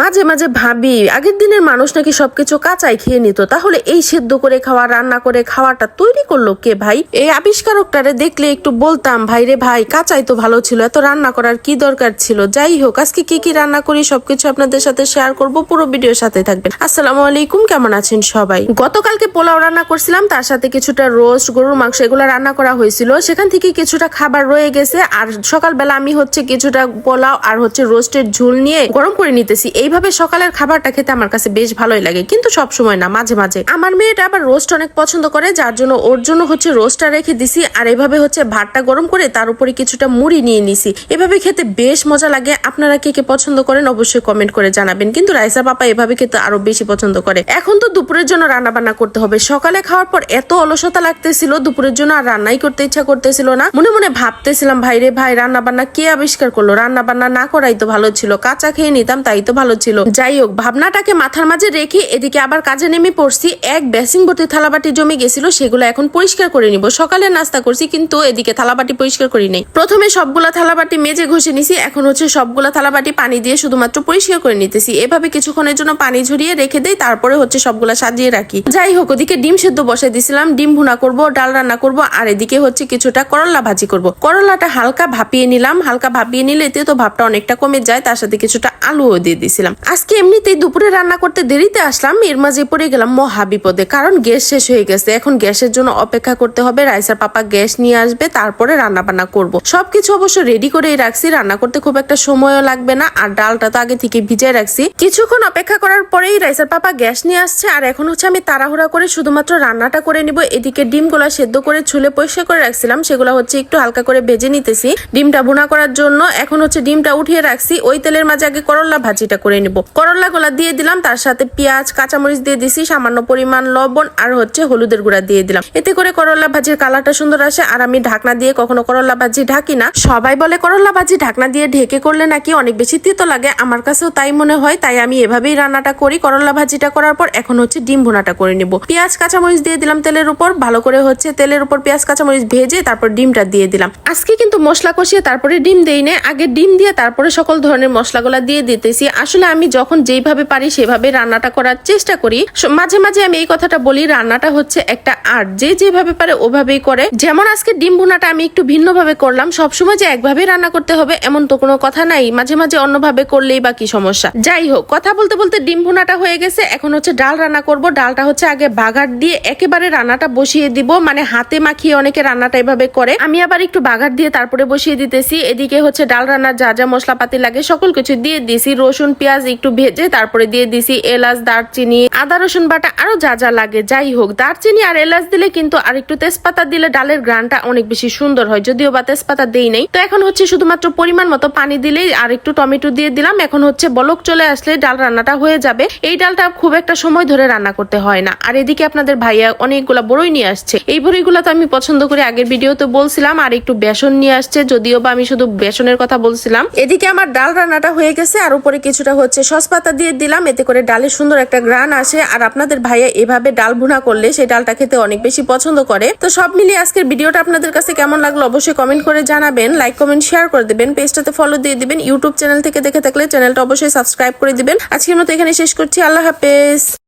মাঝে মাঝে ভাবি, আগের দিনের মানুষ নাকি সবকিছু কাঁচাই খেয়ে নিত, তাহলে এই সেদ্ধ করে খাওয়া, রান্না করে খাওয়াটা তৈরি করল কে ভাই? এই আবিষ্কারকটারে দেখলে একটু বলতাম, ভাই রে ভাই, কাঁচাই তো ভালো ছিল, এত রান্না করার কি দরকার ছিল? যাই হোক, আজকে কি কি রান্না করি সবকিছু আপনাদের সাথে শেয়ার করব, পুরো ভিডিওর সাথে থাকবেন। আসসালামু আলাইকুম, কেমন আছেন সবাই? গতকালকে পোলাও রান্না করছিলাম, তার সাথে কিছুটা রোস্ট, গরুর মাংস এগুলো রান্না করা হয়েছিল, সেখান থেকে কিছুটা খাবার রয়ে গেছে, আর সকালবেলা আমি হচ্ছে কিছুটা পোলাও আর হচ্ছে রোস্টের ঝুল নিয়ে গরম করে নিতেছি এইভাবে সকালের খাবারটা খেতে আমার কাছে বেশ ভালোই লাগে। কিন্তু সব সময় না, মাঝে মাঝে। আমার মেয়েটা আবার রোস্ট অনেক পছন্দ করে, যার জন্য ওর জন্য হচ্ছে রোস্টটা রেখে দিছি, আর এভাবে হচ্ছে ভাতটা গরম করে তার উপরে কিছুটা মুড়ি নিয়ে নিছি। এভাবে খেতে বেশ মজা লাগে। আপনারা কে কে পছন্দ করেন অবশ্যই কমেন্ট করে জানাবেন। কিন্তু রাইসা পাপা এভাবে খেতে আরও বেশি পছন্দ করে। এখন তো দুপুরের জন্য রান্না বান্না করতে হবে। সকালে খাওয়ার পর এত অলসতা লাগতেছিল, দুপুরের জন্য আর রান্নাই করতে ইচ্ছা করতেছিল না। মনে মনে ভাবতেছিলাম, ভাই রে ভাই রান্না বান্না কে আবিষ্কার করল? রান্না বান্না না করাই তো ভালো ছিল। কাঁচা খেয়ে নিতাম, তাই তো ভালো ছিল যাই হোক ভাবনাটাকে মাথার মাঝে রেখে এদিকে আবার কাজে নেমে পড়ছি। এক বেসিং ভর্তি থালাবাটি জমে গেছিল, সেগুলো এখন পরিষ্কার করে নিব। সকালে নাস্তা করছি, কিন্তু এদিকে থালাবাটি পরিষ্কার করি নাই। প্রথমে সবগুলা থালাবাটি মেজে ঘষে নিছি, এখন হচ্ছে সবগুলা থালাবাটি পানি দিয়ে শুধুমাত্র পরিষ্কার করে নিতেছি। এভাবে কিছুক্ষণের জন্য পানি ঝরিয়ে রেখে দেই, তারপরে হচ্ছে সবগুলা সাজিয়ে রাখি। যাই হোক ওদিকে ডিম সেদ্ধ বসাই দিছিলাম, ডিম ভুনা করব, ডাল রান্না করব, আর এদিকে হচ্ছে কিছুটা করলা ভাজি করব। করলাটা হালকা ভাপিয়ে নিলাম, হালকা ভাপিয়ে নিলে এতে তো ভাবটা অনেকটা কমে যায়, তার সাথে কিছুটা আলুও দিয়ে দিছিলাম। আজকে এমনিতেই দুপুরে রান্না করতে দেরিতে আসলাম এর মাঝে পড়ে গেলাম মহা বিপদে, কারণ গ্যাস শেষ হয়ে গেছে। এখন গ্যাসের জন্য অপেক্ষা করতে হবে, রাইসার পাপা গ্যাস নিয়ে আসবে, তারপরে রান্না বান্না করব। সবকিছু অবশ্য রেডি করেই রাখছি, রান্না করতে খুব একটা সময়ও লাগবে না, আর ডালটা তো আগে থেকে ভিজাই রাখছি। কিছুক্ষণ অপেক্ষা করার পরেই রাইসার পাপা গ্যাস নিয়ে আসছে, আর এখন হচ্ছে আমি তাড়াহুড়া করে শুধুমাত্র রান্নাটা করে নিব। এদিকে ডিমগুলা সেদ্ধ করে ছুলে পরিষ্কার করে রাখছিলাম, সেগুলো হচ্ছে একটু হালকা করে ভেজে নিতেছি। ডিমটা ভুনা করার জন্য এখন হচ্ছে ডিমটা উঠিয়ে রাখছি, ওই তেলের মাঝে আগে করলা ভাজিটা করে নিব। করলা গুলা দিয়ে দিলাম, তার সাথে পেঁয়াজ, কাঁচামরিচ দিয়ে দিছি, সামান্য পরিমাণ লবণ আর হচ্ছে হলুদের গুঁড়া দিয়ে দিলাম। এতে করে করলা ভাজির কালারটা সুন্দর আসে, আর আমি ঢাকনা দিয়ে কখনো করলা ভাজি ঢাকি না। সবাই বলে করলা ভাজি ঢাকনা দিয়ে ঢেকে করলে নাকি অনেক বেশি তিতো লাগে, আমার কাছেও তাই মনে হয়, তাই আমি এভাবেই রান্নাটা করি। করলা ভাজিটা করার পর এখন হচ্ছে ডিম ভুনাটা করে নেব। পেঁয়াজ, কাঁচামরিচ দিয়ে দিলাম তেলের উপর, ভালো করে হচ্ছে তেলের উপর পেঁয়াজ, কাঁচামরিচ ভেজে তারপর ডিমটা দিয়ে দিলাম। আজকে কিন্তু মশলা কষিয়ে তারপরে ডিম দেই না আগে ডিম দিয়ে তারপরে সকল ধরনের মশলাগুলা দিয়ে দিতেছি। আসলে আমি যখন যেইভাবে পারি সেভাবে রান্নাটা করার চেষ্টা করি। মাঝে মাঝে আমি এই কথাটা বলি, রান্নাটা হচ্ছে একটা আর্ট। যে যেভাবে পারে ওভাবেই করে। যেমন আজকে ডিম ভুনাটা আমি একটু ভিন্নভাবে করলাম, সবসময় যে একভাবে রান্না করতে হবে এমন তো কোনো কথা নাই। মাঝে মাঝে অন্যভাবে করলেই বা কি সমস্যা। যাই হোক, কথা বলতে বলতে ডিম ভুনাটা হয়ে গেছে। এখন হচ্ছে ডাল রান্না করব। ডালটা হচ্ছে আগে বাগার দিয়ে একেবারে রান্নাটা বসিয়ে দিব। মানে হাতে মাখিয়ে অনেকে রান্নাটা এভাবে করে। আমি আবার একটু বাগার দিয়ে তারপরে বসিয়ে দিতেছি। এদিকে হচ্ছে ডাল রান্নার যা যা মশলাপাতি লাগে সকল কিছু দিয়ে দিছি রসুন, পেঁয়াজ একটু ভেজে তারপরে দিয়ে দিছি এলাচ, দারচিনি, আদা, রসুন বাটা, আরও যা যা লাগে, যাই হোক। দারচিনি আর এলাচ দিলে কিন্তু আর একটু তেজপাতা দিলে ডালের গ্রানটা অনেক বেশি সুন্দর হয়, যদিও বা তেজপাতা দেই নেই। তো এখন হচ্ছে শুধুমাত্র পরিমাণ মতো পানি দিলেই আর একটু টমেটো দিয়ে দিলাম। এখন হচ্ছে বলক চলে আসলে ডাল রান্নাটা হয়ে যাবে। এই ডালটা খুব একটা সময় ধরে রান্না করতে হয় না। আর এদিকে আপনাদের ভাইয়া অনেকগুলা বড়ই নিয়ে আসছে। এই বড়িগুলো তো আমি পছন্দ করি আগের ভিডিওতে বলছিলাম, আর একটু বেসন নিয়ে আসছে, যদিও বা আমি শুধু বেসনের কথা বলছিলাম। এদিকে আমার ডাল রান্নাটা হয়ে গেছে, আর উপরে কিছুটা হচ্ছে সস পাতা দিয়ে দিলাম, এতে করে ডালের সুন্দর একটা গ্রান আসে। আর আপনাদের ভাইয়া এভাবে ডাল ভুনা করলে সেই ডালটা খেতে অনেক বেশি পছন্দ করে। তো সব মিলিয়ে আজকের ভিডিওটা আপনাদের কাছে কেমন লাগল অবশ্যই কমেন্ট করে জানাবেন। লাইক কমেন্ট শেয়ার করে দেবেন। পেজটাতে ফলো দিয়ে দিবেন। ইউটিউব চ্যানেল থেকে দেখে থাকলে চ্যানেলটা অবশ্যই সাবস্ক্রাইব করে দিবেন। আজকের মতো এখানে শেষ করছি। আল্লাহ হাফেজ।